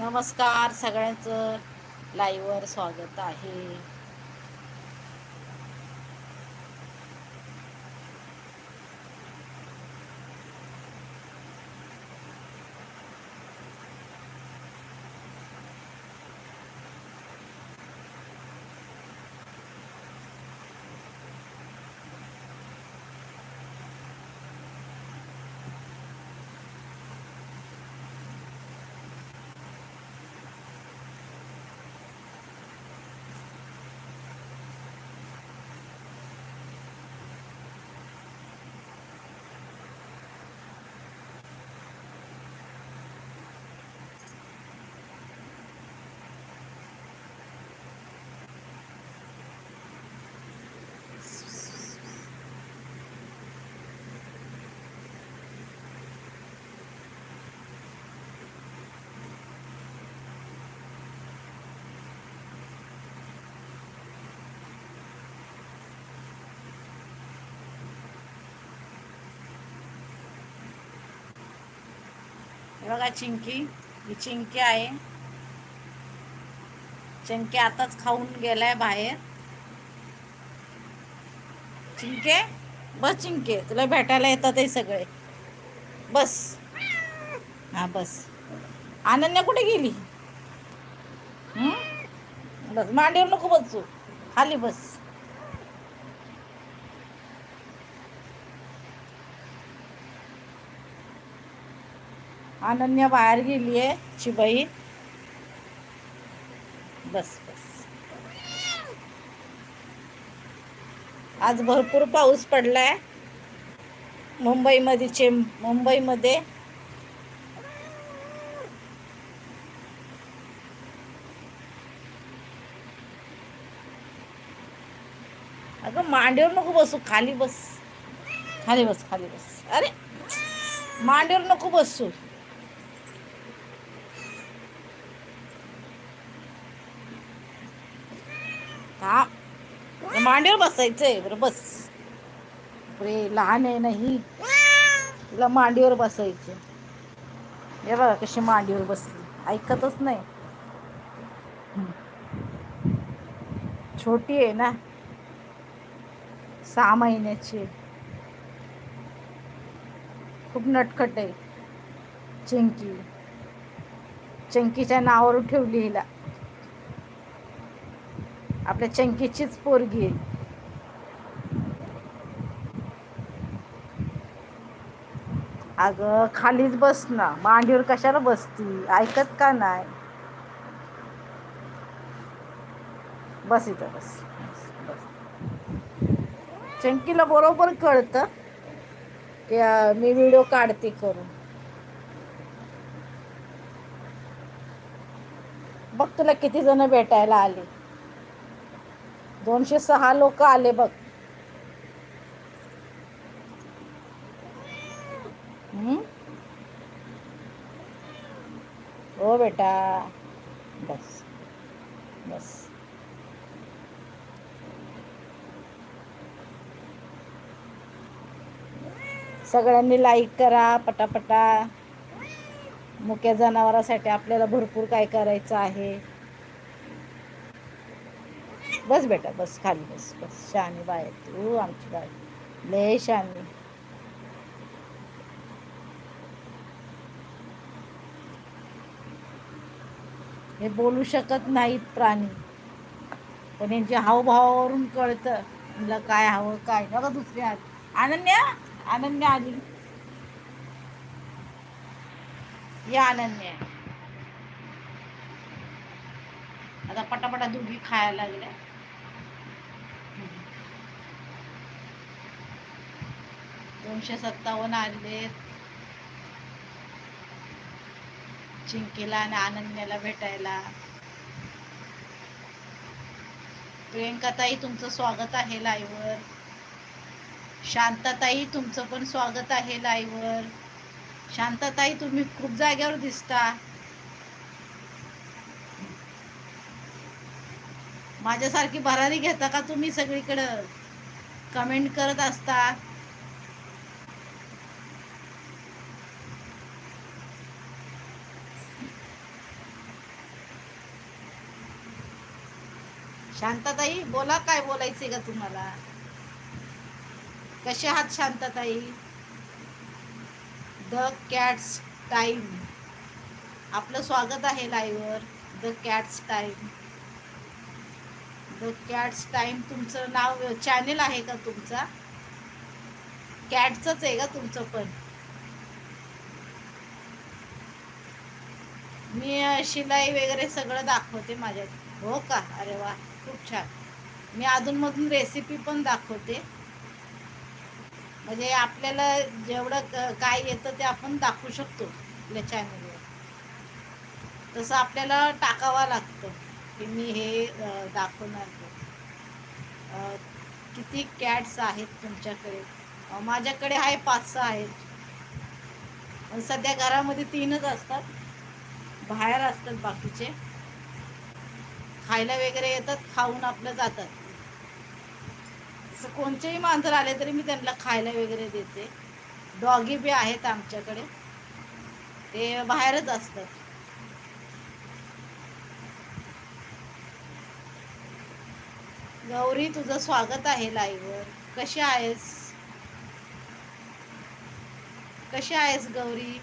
नमस्कार सगळ्यांचं. लाईव्हवर स्वागत आहे. बघा चिंकी ही चिंकी आहे. चिंकी आताच खाऊन गेलाय बाहेर. चिंके बस चिंके तुला भेटायला येतात हे सगळे. बस. हा बस. अनन्या कुठे गेली? बस मांडीवर नको बसू. खाली बस. अनन्या बाहेर गेली आहे चिबाई बस बस. आज भरपूर पाऊस पडलाय. मुंबईमध्ये चेम मुंबईमध्ये. अगं मांडीवर नको बसू खाली बस. खाली बस खाली बस. अरे मांडीवर नको बसू. हा मांडीवर बसायचंय बरं बस. अरे लहान आहे नाही तिला मांडीवर बसायचं हे बघा कशी मांडीवर बसली. ऐकतच नाही. छोटी आहे ना. सहा महिन्याची आहे. खूप नटखट आहे. चिंकी. चिंकीच्या नावावर ठेवली हिला. आपल्या चंकीचीच पोरगी आहे. अगं खालीच बस ना. मांडीवर कशाला बसती? ऐकत का नाही? बस इथं बस बस चंकीला बरोबर कळतं की मी व्हिडिओ काढते करून. बघ तुला किती जण भेटायला आले. दोनशे सहा लोक आले बघ. हो बेटा. बस बस. सगळ्यांनी लाईक करा पटापटा. मुक्या जनावरासाठी आपल्याला भरपूर काय करायचं आहे. बस बेटा बस खाली बस बस. शानी बाय तू आमची बाय लय शानी हे बोलू शकत नाहीत प्राणी. पण यांच्या हावभावावरून कळतं मला काय हवं काय. बघा दुसरी आज अनन्या अनन्या आली. या अनन्या. आता पटापटा दुधी खायला लागल्या. दोनशे सत्तावन्न आणलेत चिंकीला आणि अनन्याला भेटायला. प्रियंकाताई तुमचं स्वागत आहे लाईव्हवर शांताताई तुमचं पण स्वागत आहे लाईव्हवर शांताताई तुम्ही खूप जाग्यावर दिसता. माझ्यासारखी भरारी घेता का तुम्ही सगळीकडं? कमेंट करत असता. शांताताई बोला काय बोलायचंय का तुम्हाला? कसे आहात शांताताई? द कॅट्स टाईम आपलं स्वागत आहे लाईव्हवर the cats time the cats time तुमचं नाव चॅनेल आहे का तुमचा? कॅटचंच आहे का तुमचं पण. मी शिलाई वगैरे सगळं दाखवते माझ्यात. हो का? अरे वा. खूप छान. मी अधूनमधून रेसिपी पण दाखवते. म्हणजे आपल्याला जेवढं काय येतं ते आपण दाखवू शकतो आपल्या चॅनलवर तसं आपल्याला टाकावं लागतं की मी हे दाखवणार ते. किती कॅट्स आहेत तुमच्याकडे? माझ्याकडे आहे पाच सहा आहेत. सध्या घरामध्ये तीनच असतात. बाहेर असतात बाकीचे. खायला वगैरे येतात खाऊन आपलं जातात. असं कोणतेही मांजर आले तरी मी त्यांना खायला वगैरे देते. डॉगी बी आहेत आमच्याकडे. ते बाहेरच असतात. गौरी तुझं स्वागत आहे लाईव्हवर. कशी आहेस? कशी आहेस गौरी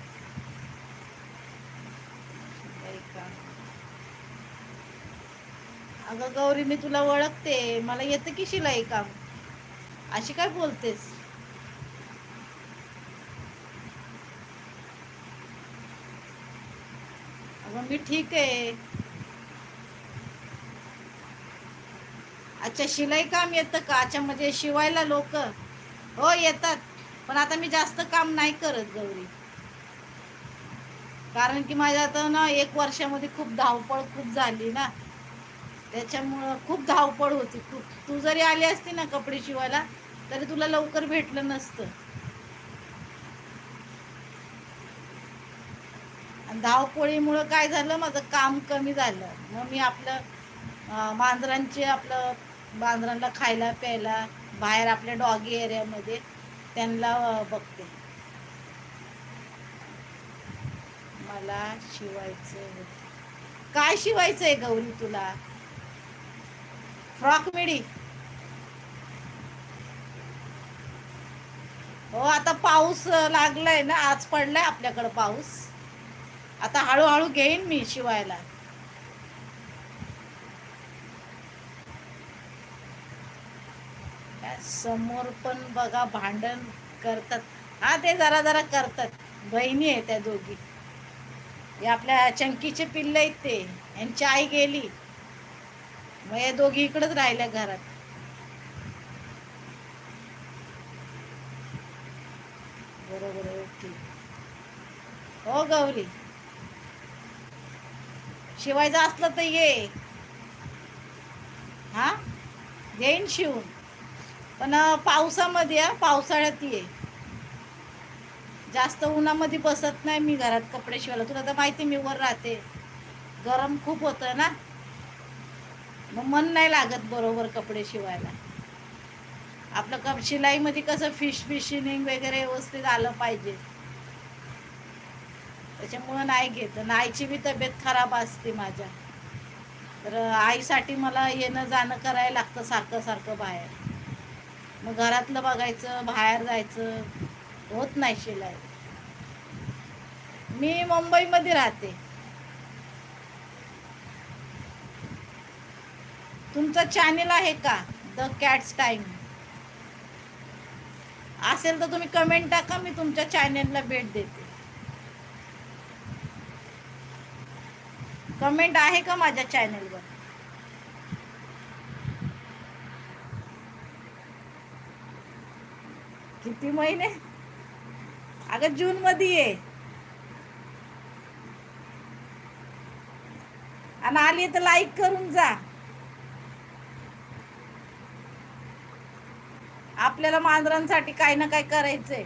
बाई का. अगं गौरी मी तुला ओळखते. मला येतं की शिलाई काम? अशी काय बोलतेस? अगं मी ठीक आहे. अच्छा शिलाई काम येतं का? अच्छा म्हणजे शिवायला लोक? हो येतात. पण आता मी जास्त काम नाही करत गौरी. कारण की माझ्या आता ना एक वर्षामध्ये खूप धावपळ खूप झाली ना. त्याच्यामुळं खूप धावपळ होती. खूप तू जरी आली असती ना कपडे शिवायला तरी तुला लवकर भेटलं नसतं. आणि धावपळीमुळं काय झालं? माझं काम कमी झालं. मग मी आपलं मांजरांचे आपलं मांजरांना खायला प्यायला बाहेर आपल्या डॉगी एरियामध्ये त्यांना बघते. मला शिवायचं होतं. काय शिवायचं आहे गौरी तुला? Frock midi. हो आता पाऊस लागलाय ना आज पडलाय आपल्याकडं पाऊस. आता हळूहळू घेईन मी शिवायला. समोर पण बघा भांडण करतात. हा ते जरा जरा करतात. बहिणी आहे त्या दोघी. हे आपल्या चंकीचे पिल्ले आहेत ते. यांची आई गेली. मग या दोघी इकडंच राहिल्या घरात. बरोबर ओके. हो गौरी. शिवायचं असलं तर ये. हा? येईन शिवून. पण पावसामध्ये पावसाळ्यात ये. जास्त उन्हामध्ये बसत नाही मी घरात कपडे शिवायला. तुला तर माहिती मी वर राहते. गरम खूप होतं ना? मग मन नाही लागत बरोबर कपडे शिवायला. आपलं कप शिलाईमध्ये कसं फिश फिशिंग वगैरे व्यवस्थित आलं पाहिजे. त्याच्यामुळं नाही घेत. आणि आईची बी तब्येत खराब असते माझ्या. तर आईसाठी मला येणं जाणं करायला लागतं सारखं सारखं बाहेर. मग घरातलं बघायचं बाहेर जायचं होत नाही शिलाई. मी मुंबईमध्ये राहते. तुमचं चॅनेल आहे का? द कॅट्स टाईम असेल तर तुम्ही कमेंट टाका मी तुमच्या चॅनेलला भेट देते. कमेंट आहे का माझ्या चॅनेलवर किती महिने? अगं जून मध्ये ये. आणि आली तर लाईक करून जा. आपल्याला मांजरांसाठी काही ना काही करायचंय.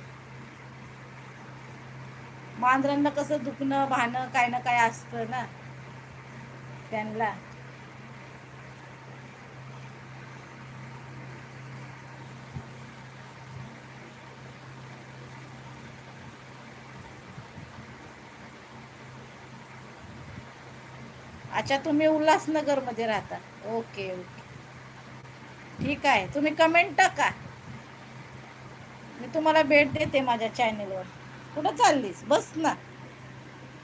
मांजरांना कसं दुखणं भाणं काही ना काही असतं ना. त्यांना. अच्छा तुम्ही उल्हासनगरमध्ये राहता. Okay okay. ठीक आहे. तुम्ही कमेंट टाका. तुम्हाला भेट देते माझ्या चॅनेलवर. कुठं चाललीस? बस ना.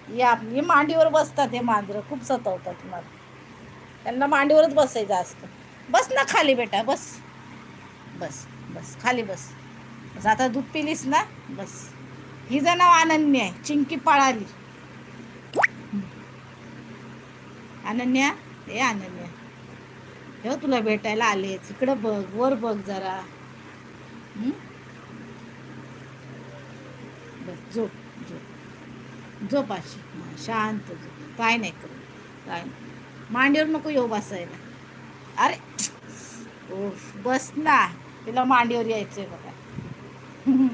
या मी मांडीवर बसतात हे मांजरं. खूप सतवतात मला. त्यांना मांडीवरच बसायचं असतं. बस ना खाली बेटा बस. बस बस. खाली बस. बस. आता दूध पिलीस ना? बस. हिचं नाव अनन्या आहे. चिंकी पळाली. अनन्या? ए अनन्या. हे तुला भेटायला आले. तिकडं बघ वर बघ जरा हं? बस झोप झोप. झोप अशी. शांत झोप. काय नाही करू. काय मांडीवर नको येऊ बसायला. अरे ओफ बस ना. तिला मांडीवर यायचंय बघा.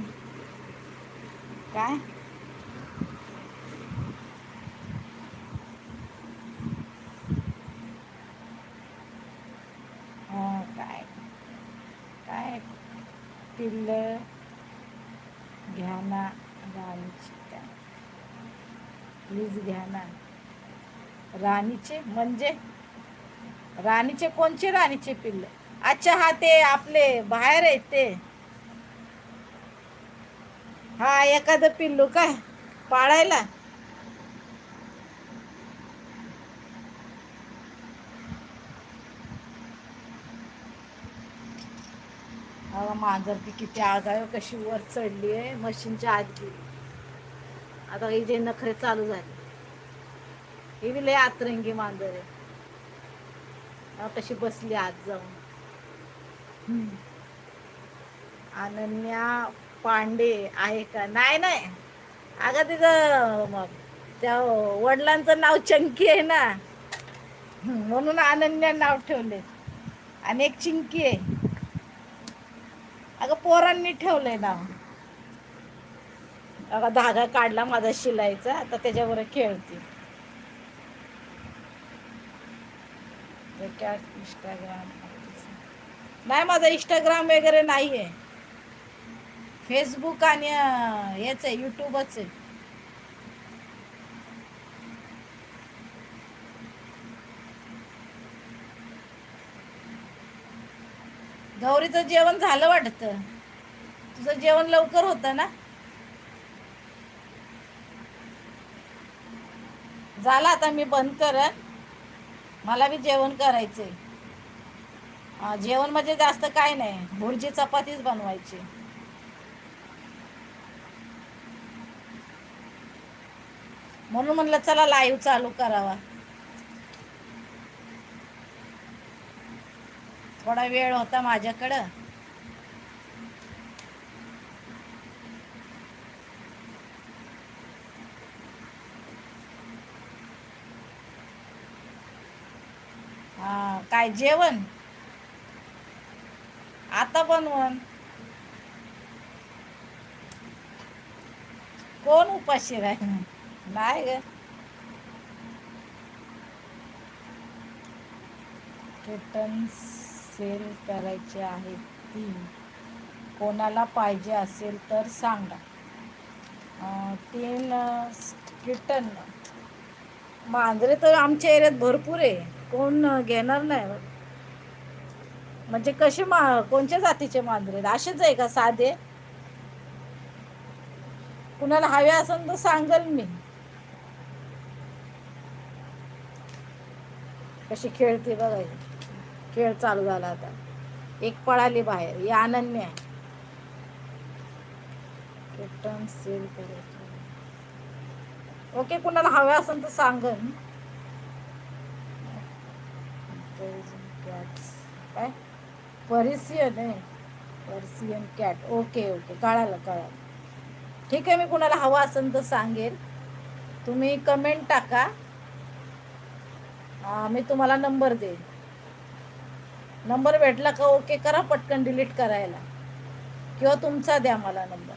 काय? काय? काय? पिल्ल. घ्या ना. प्लीज घ्या ना. राणीचे म्हणजे? राणीचे कोणचे राणीचे पिल्ल? अच्छा हा ते आपले बाहेर आहेत ते. हा एखादं पिल्लू काय? पाळायला? मांजर ती किती आगाव कशी वर चढली आहे मशीनच्या आत गेली. आता हे जे नखरे चालू झाले. हे बी लय आतरंगी मांजर आहे. कशी बसली आत जाऊन. अनन्या पांडे आहे का? नाही नाही. अगं तिचं मग त्या वडिलांचं नाव चंकी आहे ना. म्हणून अनन्या नाव ठेवले आणि एक चिंकी आहे. अगं पोरांनी ठेवलंय नाव. धागा काढला माझा शिलाईचा आता त्याच्यावर खेळते. इंस्टाग्राम नाही माझा इंस्टाग्राम वगैरे नाही आहे फेसबुक आणि हेच आहे यूट्यूबच आहे. गौरीचं जेवण झालं वाटतं. तुझं जेवण लवकर होतं ना? झाला आता मी बंद करत मला बी जेवण करायचे जेवण म्हणजे जास्त काय नाही. भुर्जी चपातीच बनवायची. म्हणून म्हणलं चला लाईव्ह चालू करावा. थोडा वेळ होता माझ्याकडं. हा काय जेवण? आता बनवण. कोण उपाशी राहील नाही ग. किटन सेल करायचे आहेत तीन कोणाला पाहिजे असेल तर सांगा. तीन किटन मांजरे तर आमच्या एरियात भरपूर आहे. कोण घेणार नाही? म्हणजे कसे मा कोणत्या जातीचे मांजरे असेच आहे का साधे? कुणाला हवे असेल तर सांगल मी. कशी खेळते बघा खेळ चालू झाला आता. एक पळाली बाहेर. ही अनन्य आहे. ओके कुणाला हवे असेल तर सांगन कॅट्स काय? परिसियन आहे पर्सियन कॅट ओके ओके कळालं कळालं. ठीक आहे मी कुणाला हवा असेल तर सांगेल. तुम्ही कमेंट टाका. मी तुम्हाला नंबर देईन. नंबर भेटला का ओके करा पटकन डिलीट करायला. किंवा तुमचा द्या मला नंबर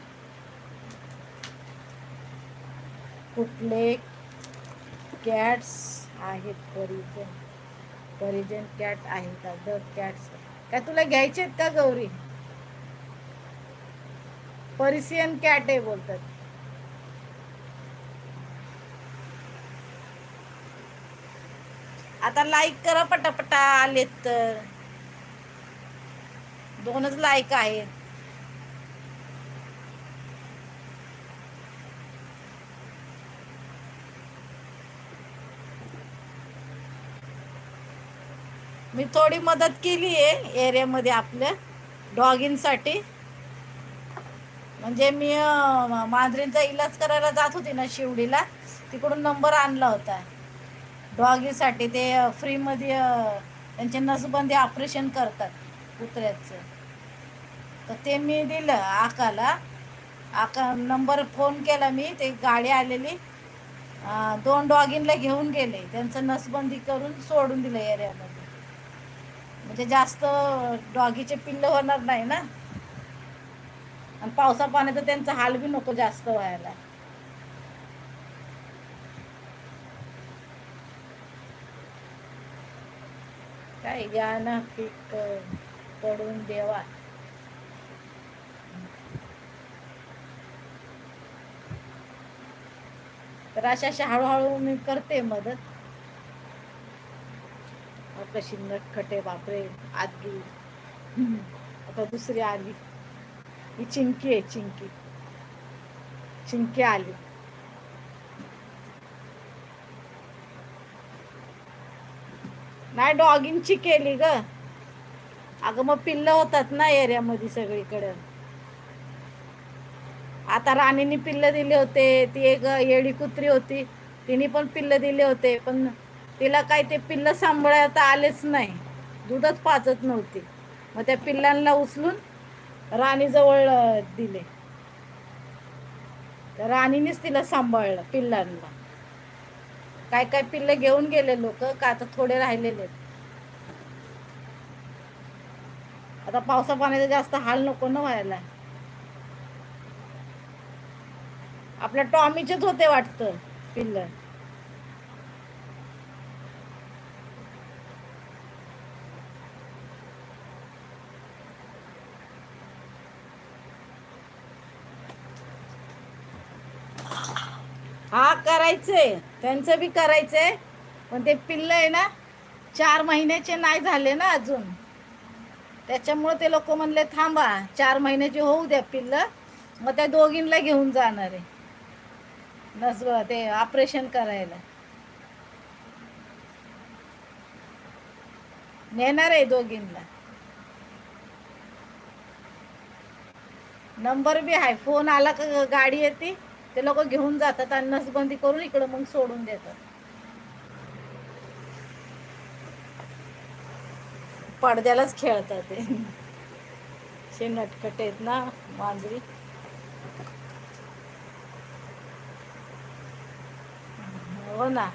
कुठले कॅट्स आहेत परिजन? परिजन कॅट आहे का? द कॅट्स काय तुला घ्यायचे आहेत का गौरी? परिसियन कॅट आहे बोलतात. आता लाईक करा पटापटा आलेत तर. दोनच लाईक आहेत. मी थोडी मदत केली आहे एरियामध्ये आपल्या डॉगिनसाठी. म्हणजे मी मांजरींचा इलाज करायला जात होती ना शिवडीला तिकडून नंबर आणला होता. डॉगीसाठी ते फ्रीमध्ये त्यांचे नसबंदी ऑपरेशन करतात कुत्र्याचं. तर ते मी दिलं आकाला. आका नंबर फोन केला मी ते गाडी आलेली. दोन डॉगिनला घेऊन गेले. त्यांचं नसबंदी करून सोडून दिलं एरियामध्ये. म्हणजे जास्त डॉगीचे पिल्ल होणार नाही ना? आणि पावसा पाण्याचा त्यांचा हाल बी नको जास्त व्हायला. काय या ना पीक पडून देवा. तर अशा अशा हळूहळू मी करते मदत. कशी नटखटे बापरे आत गेली आता दुसरी आली. ही चिंकी आहे चिंकी. चिंकी आली. नाही डॉगिंगची केली ग. अगं मग पिल्लं होतात ना एरियामध्ये सगळीकडे. आता राणीने पिल्लं दिले होते ती एक येडी कुत्री होती तिने पण पिल्लं दिले होते पण तिला काय ते पिल्लं सांभाळता आलेच नाही. दूधच पाचत नव्हती. मग त्या पिल्लांना उचलून राणीजवळ दिले. तर राणीनेच तिला सांभाळलं पिल्लांना. काय काय पिल्लं घेऊन गेले लोक का आता थोडे राहिलेले आहेत. आता पावसा पाण्याचा जास्त हाल नको ना व्हायला. आपल्या टॉमीचेच होते वाटतं पिल्लं हा करायचंय. त्यांचं बी करायचंय. पण ते पिल्ल आहे ना चार महिन्याचे नाही झाले ना अजून. त्याच्यामुळे ते लोक म्हणले थांबा चार महिन्याचे होऊ द्या पिल्ल मग त्या दोघींना घेऊन जाणार आहे. नस ते ऑपरेशन करायला. नेणार आहे दोघींना. नंबर बी आहे फोन आला का गाडी येते? ते लोक घेऊन जातात आणि नसबंदी करून इकडं मग सोडून देतात. पडद्यालाच खेळतात ते. शे नटखट आहेत ना मांजरी. हो ना.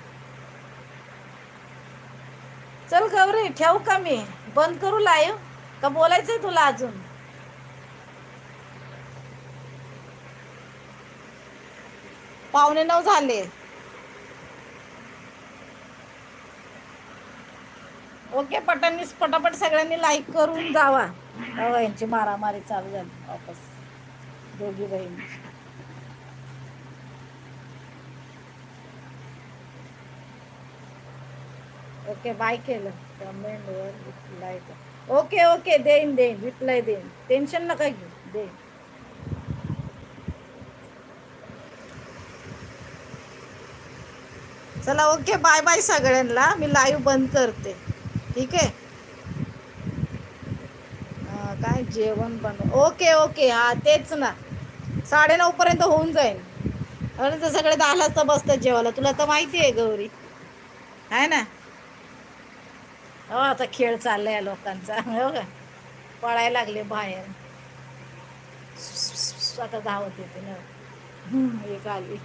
चल गौरी ठेवू का मी? बंद करू लाईव्ह का बोलायचंय तुला अजून? पावणे नऊ झाले. ओके पटांनी पटापट सगळ्यांनी लाईक करून जावा. अहो, यांची मारामारी चालू झाली. वापस. दोघी बहिणी. ओके बाय केलं. कमेंटवर रिप्लाय ओके ओके देईन देईन. रिप्लाय देईन. टेन्शन नका घेऊ. देईन. चला ओके बाय बाय सगळ्यांना. मी लाईव्ह बंद करते. ठीक आहे? काय जेवण बनव ओके ओके हा तेच ना. साडेनऊ पर्यंत होऊन जाईल. अरे तर सगळे दहा तर बसतात जेवायला. तुला तर माहिती आहे गौरी. आहे ना? हो आता खेळ चाललाय लोकांचा. हो का? पळायला लागले बाहेर. आता धावत येते ना. एक आली.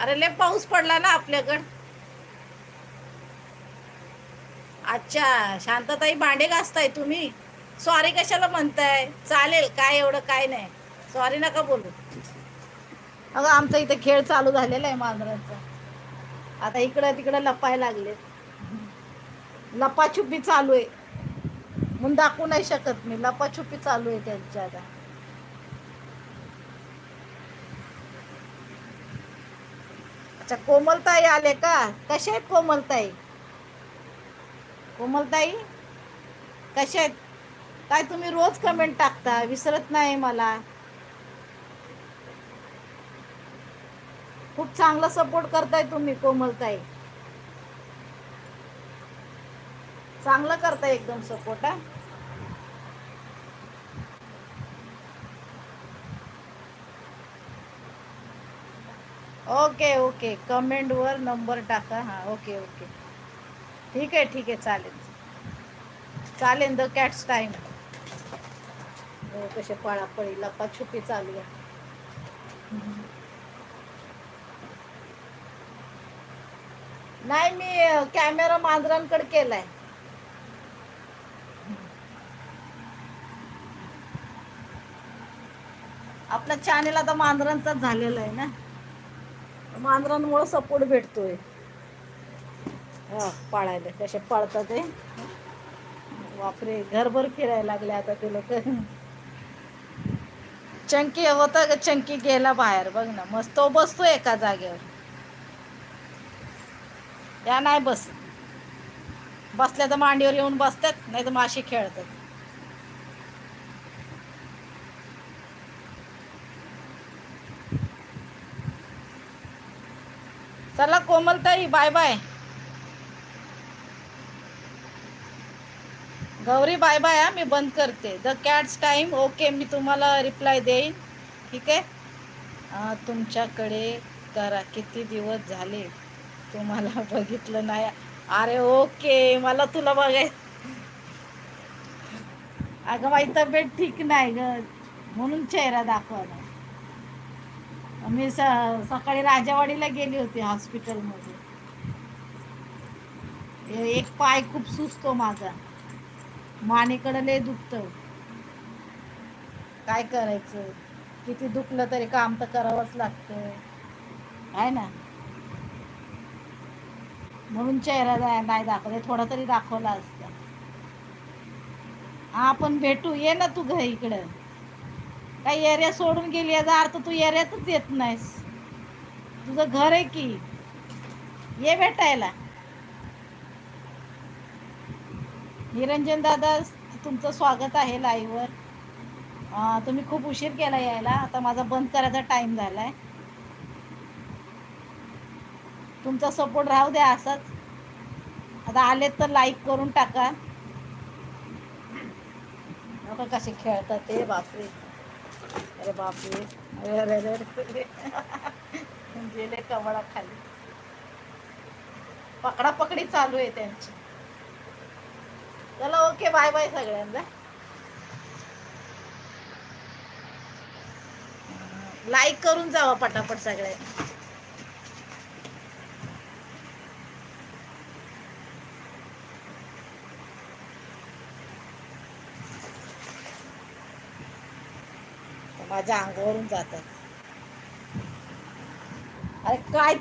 अरे लय पाऊस पडला ना आपल्याकड. अच्छा शांतताई भांडे घासताय तुम्ही. सॉरी कशाला म्हणताय? चालेल काय एवढं काय नाही. सॉरी नका बोलू. अगं आमचा इथे खेळ चालू झालेला आहे मांजरांचा. आता इकडं तिकडं लपायला लागले. लपाछुपी चालू आहे. म्हणून दाखवू नाही शकत मी. लपाछुपी चालू आहे त्यांच्या आता. अच्छा कोमलताई आले का? कशा आहेत कोमलताई? कोमलताई कशा आहेत? काय तुम्ही रोज कमेंट टाकता? विसरत नाही मला. खूप चांगला सपोर्ट करताय तुम्ही कोमलताई. चांगलं करताय एकदम सपोर्ट हा? Okay okay. कमेंटवर नंबर टाका. हां ओके ओके. ठीक आहे ठीक आहे. चालेल. चालेल द कॅट्स टाईम हो कसे पळापळी लपाछुपी चालू आहे. नाही मी कॅमेरा मांजरांकडे केलाय. आपला चॅनेल आता मांजरांचाच झालेला आहे ना? मांजरांमुळं सपोर्ट भेटतोय. हा पाळायला कसे पाळतात ते. बापरे घरभर फिरायला लागले आता ते लोक. चंकी होता का? चंकी गेला बाहेर बघ ना. मस्त तो बसतोय एका जागेवर. या नाही बस बसल्या तर मांडीवर येऊन बसतात नाही तर माशी खेळतात. चला कोमलताई bye bye Gauri bye bye हा मी बंद करते. द कॅट्स टाईम ओके मी तुम्हाला रिप्लाय देईन. ठीक आहे? तुमच्याकडे करा. किती दिवस झाले? तुम्हाला बघितलं नाही. अरे ओके मला तुला बघाय अगं माझी तब्येत ठीक नाही ग. म्हणून चेहरा दाखवा मी स सकाळी राजावाडीला गेली होती हॉस्पिटलमध्ये. एक पाय खूप सुचतो माझा. मानेकडं लय दुखतं. काय करायचं? किती दुखलं तरी काम तर करावंच लागतं. आहे ना? म्हणून चेहरा नाही दाखवला थोडा तरी दाखवला असता. हा आपण भेटू. ये ना तू घ इकडं. काही एरिया सोडून गेली याचा अर्थ तू एरियातच येत नाहीस. तुझं घर आहे की. ये भेटायला. निरंजन दादा तुमचं स्वागत आहे लाईव्हवर तुम्ही खूप उशीर केला यायला. आता माझा बंद करायचा टाईम झाला आहे तुमचा सपोर्ट राहू द्या असाच. आता आलेत तर लाईक करून टाका. कसे खेळतात ते बापरे. अरे बापरे. अरे अरे अरे अरे. गेले कमळा खाली पकडापकडी चालू आहे त्यांची. चला ओके बाय बाय सगळ्यांना. लाईक करून जावा पटापट सगळे. माझ्या अंगावरून जातात. अरे काय